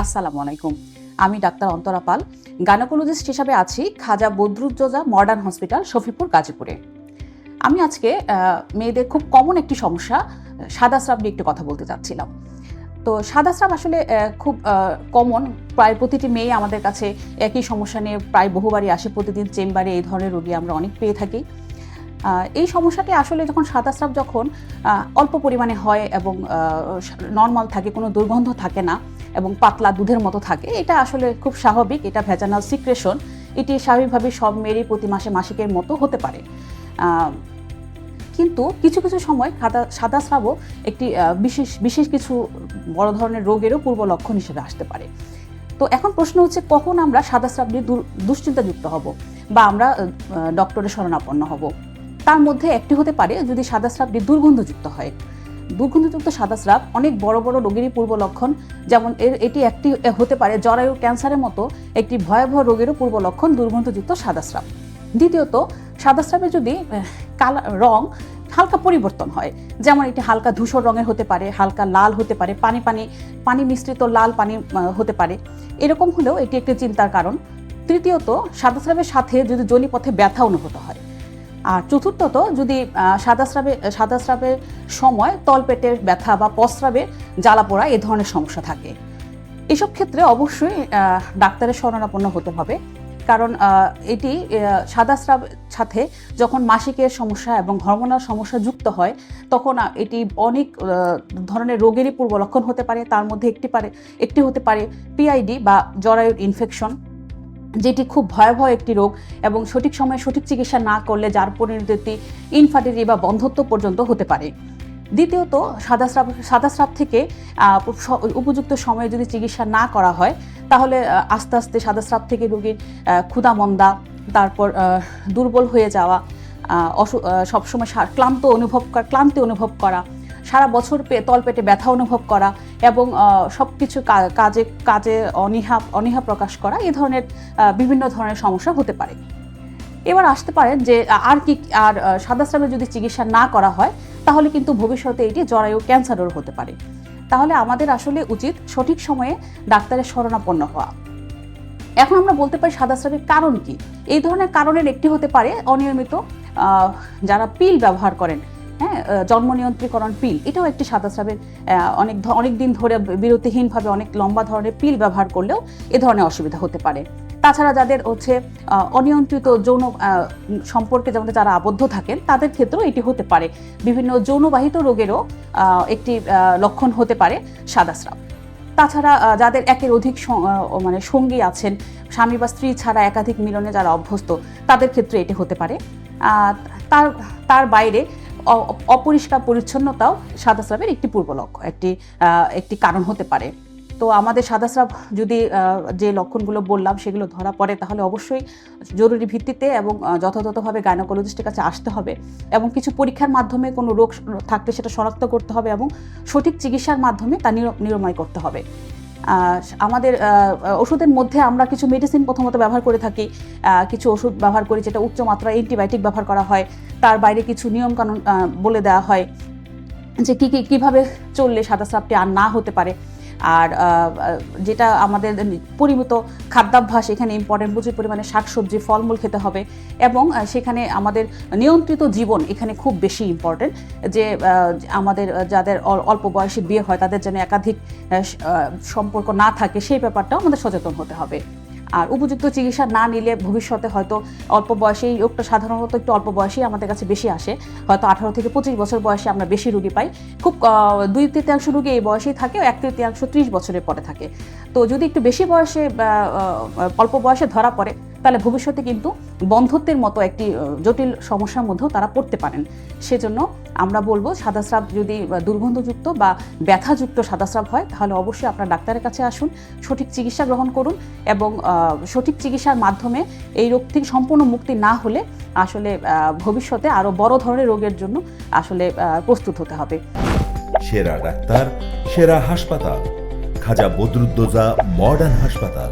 আসসালামু আলাইকুম। আমি ডাক্তার অন্তরা পাল, গাইনোকোলজিস্ট হিসাবে আছি খাজা বদরুজ্জোজা মডার্ন হসপিটাল শফিপুর গাজীপুরে। আমি আজকে মেয়েদের খুব কমন একটি সমস্যা, সাদা স্রাব নিয়ে একটু কথা বলতে চাচ্ছিলাম। তো সাদা স্রাব আসলে খুব কমন। প্রায় প্রতিটি মেয়ে আমাদের কাছে একই সমস্যা নিয়ে প্রায় বহুবারই আসে। প্রতিদিন চেম্বারে এই ধরনের রোগী আমরা অনেক পেয়ে থাকি। এই সমস্যাটি আসলে যখন সাদা স্রাব যখন অল্প পরিমাণে হয় এবং নর্মাল থাকে, কোনো দুর্গন্ধ থাকে না এবং পাতলা দুধের মতো থাকে। এটা আসলে খুব স্বাভাবিক, এটা ভেজানাল সিক্রেশন এটি স্বাভাবিকভাবে সব মেয়েরই প্রতি মাসে মাসিকের মতো হতে পারে। কিন্তু কিছু কিছু সময় সাদা সাদা স্রাবও একটি বিশেষ বিশেষ কিছু বড় ধরনের রোগেরও পূর্ব লক্ষণ হিসেবে আসতে পারে। তো এখন প্রশ্ন হচ্ছে, কখন আমরা সাদা স্রাব নিয়ে দুশ্চিন্তাযুক্ত হব বা আমরা ডক্টরের শরণাপন্ন হব? তার মধ্যে একটি হতে পারে যদি সাদা স্রাবটি দুর্গন্ধযুক্ত হয়। দুর্গন্ধযুক্ত সাদা স্রাব অনেক বড় বড় রোগেরই পূর্ব লক্ষণ, যেমন এর, এটি একটি হতে পারে জরায়ু ক্যান্সারের মতো একটি ভয়াবহ রোগেরও পূর্ব লক্ষণ দুর্গন্ধযুক্ত সাদা স্রাব দ্বিতীয়ত সাদা স্রাবের যদি কালা, রং হালকা পরিবর্তন হয়, যেমন এটি হালকা ধূসর রঙের হতে পারে, হালকা লাল হতে পারে, পানি পানি পানি মিশ্রিত লাল পানি হতে পারে, এরকম হলেও এটি একটি চিন্তার কারণ। তৃতীয়ত সাদা স্রাবের সাথে যদি জনিপথে ব্যথা অনুভূত হয় আর চতুর্থত যদি সাদা স্রাবে সাদা স্রাবের সময় তলপেটের ব্যথা বা প্রস্রাবে জ্বালা পোড়া এ ধরনের সমস্যা থাকে। এসব ক্ষেত্রে অবশ্যই ডাক্তারের শরণাপন্ন হতে হবে। কারণ এটি সাদা স্রাব সাথে যখন মাসিকের সমস্যা এবং হরমোনাল সমস্যা যুক্ত হয়, তখন এটি অনেক ধরনের রোগেরই পূর্ব লক্ষণ হতে পারে। তার মধ্যে একটি পারে, একটি হতে পারে পিআইডি বা জরায়ুর ইনফেকশন যেটি খুব ভয়াবহ একটি রোগ এবং সঠিক সময়ে সঠিক চিকিৎসা না করলে যার পরিণতি ইনফার্টিলিটি বা বন্ধত্ব পর্যন্ত হতে পারে। দ্বিতীয়ত সাদা স্রাব সাদা স্রাব থেকে উপযুক্ত সময়ে যদি চিকিৎসা না করা হয় তাহলে আস্তে আস্তে সাদা স্রাব থেকে রোগীর আহ, ক্ষুধা মন্দা তারপর দুর্বল হয়ে যাওয়া অসু- সবসময় ক্লান্ত অনুভব ক্লান্তি অনুভব করা সারা বছর তলপেটে ব্যথা অনুভব করা এবং সব কিছু কাজে কাজে অনীহা অনীহা প্রকাশ করা এই ধরনের বিভিন্ন ধরনের সমস্যা হতে পারে। এবার আসতে পারেন যে, আর কি, আর সাদা স্রাবের যদি চিকিৎসা না করা হয়, তাহলে কিন্তু ভবিষ্যতে এটি জরায়ু ক্যান্সারও হতে পারে। তাহলে আমাদের আসলে উচিত সঠিক সময়ে ডাক্তারের শরণাপন্ন হওয়া। এখন আমরা বলতে পারি সাদা স্রাবের কারণ কি? এই ধরনের কারণের একটি হতে পারে অনিয়মিত যারা পিল ব্যবহার করেন হ্যাঁ জন্ম নিয়ন্ত্রীকরণ পিল, এটাও একটি সাদা স্রাবের অনেক অনেক দিন ধরে বিরতিহীনভাবে অনেক লম্বা ধরনের পিল ব্যবহার করলেও এ ধরনের অসুবিধা হতে পারে। তাছাড়া যাদের হচ্ছে অনিয়ন্ত্রিত যৌন সম্পর্কে যেমন যারা আবদ্ধ থাকেন, তাদের ক্ষেত্রেও এটি হতে পারে। বিভিন্ন যৌনবাহিত রোগেরও একটি লক্ষণ হতে পারে সাদা স্রাব। তাছাড়া যাদের একের অধিক মানে সঙ্গী আছেন, স্বামী বা স্ত্রী ছাড়া একাধিক মিলনে যারা অভ্যস্ত, তাদের ক্ষেত্রে এটি হতে পারে। তার তার বাইরে অপরিষ্কার পরিচ্ছন্নতাও সাদা স্রাবের একটি পূর্ব লক্ষ্য একটি একটি কারণ হতে পারে। তো আমাদের সাদা স্রাব যদি যে লক্ষণগুলো বললাম সেগুলো ধরা পড়ে তাহলে অবশ্যই জরুরি ভিত্তিতে এবং যথাযথভাবে গাইনোকোলজিস্টের কাছে আসতে হবে এবং কিছু পরীক্ষার মাধ্যমে কোনো রোগ থাকলে সেটা শনাক্ত করতে হবে এবং সঠিক চিকিৎসার মাধ্যমে তা নির- নিরাময় করতে হবে। আমাদের ওষুধের মধ্যে আমরা কিছু মেডিসিন প্রথমত ব্যবহার করে থাকি। কিছু ওষুধ ব্যবহার করি যেটা উচ্চ মাত্রায় অ্যান্টিবায়োটিক ব্যবহার করা হয়। তার বাইরে কিছু নিয়মকানুন বলে দেওয়া হয় যে কী কী, কীভাবে চললে সাদা সাপটি আর না হতে পারে। আর যেটা আমাদের পরিমিত খাদ্যাভ্যাস, এখানে ইম্পর্টেন্ট প্রচুর পরিমাণে শাকসবজি, ফলমূল খেতে হবে এবং সেখানে আমাদের নিয়ন্ত্রিত জীবন এখানে খুব বেশি ইম্পর্টেন্ট যে আমাদের যাদের অল্প বয়সে বিয়ে হয়, তাদের যেন একাধিক সম্পর্ক না থাকে, সেই ব্যাপারটাও আমাদের সচেতন হতে হবে। আর উপযুক্ত চিকিৎসা না নিলে ভবিষ্যতে হয়তো অল্প বয়সেই রোগটা সাধারণত একটু অল্প বয়সেই আমাদের কাছে বেশি আসে। হয়তো আঠারো থেকে পঁচিশ বছর বয়সে আমরা বেশি রুগী পাই। খুব দুই তৃতীয়াংশ রুগী এই বয়সেই থাকে এক তৃতীয়াংশ ত্রিশ বছরের পরে থাকে। তো যদি একটু বেশি বয়সে অল্প বয়সে ধরা পড়ে তাহলে ভবিষ্যতে কিন্তু বন্ধত্বের মতো একটি জটিল সমস্যার মধ্যেও তারা পড়তে পারেন। সেজন্য আমরা বলব সাদা স্রাব যদি দুর্গন্ধযুক্ত বা ব্যথাযুক্ত সাদা স্রাব হয়, তাহলে অবশ্যই আপনার ডাক্তারের কাছে আসুন, সঠিক চিকিৎসা গ্রহণ করুন এবং সঠিক চিকিৎসার মাধ্যমে এই রোগ থেকে সম্পূর্ণ মুক্তি না হলে আসলে ভবিষ্যতে আরও বড় ধরনের রোগের জন্য আসলে প্রস্তুত হতে হবে। সেরা ডাক্তার, সেরা হাসপাতাল। খাজা বদরুদ্দোজা মডার্ন হাসপাতাল।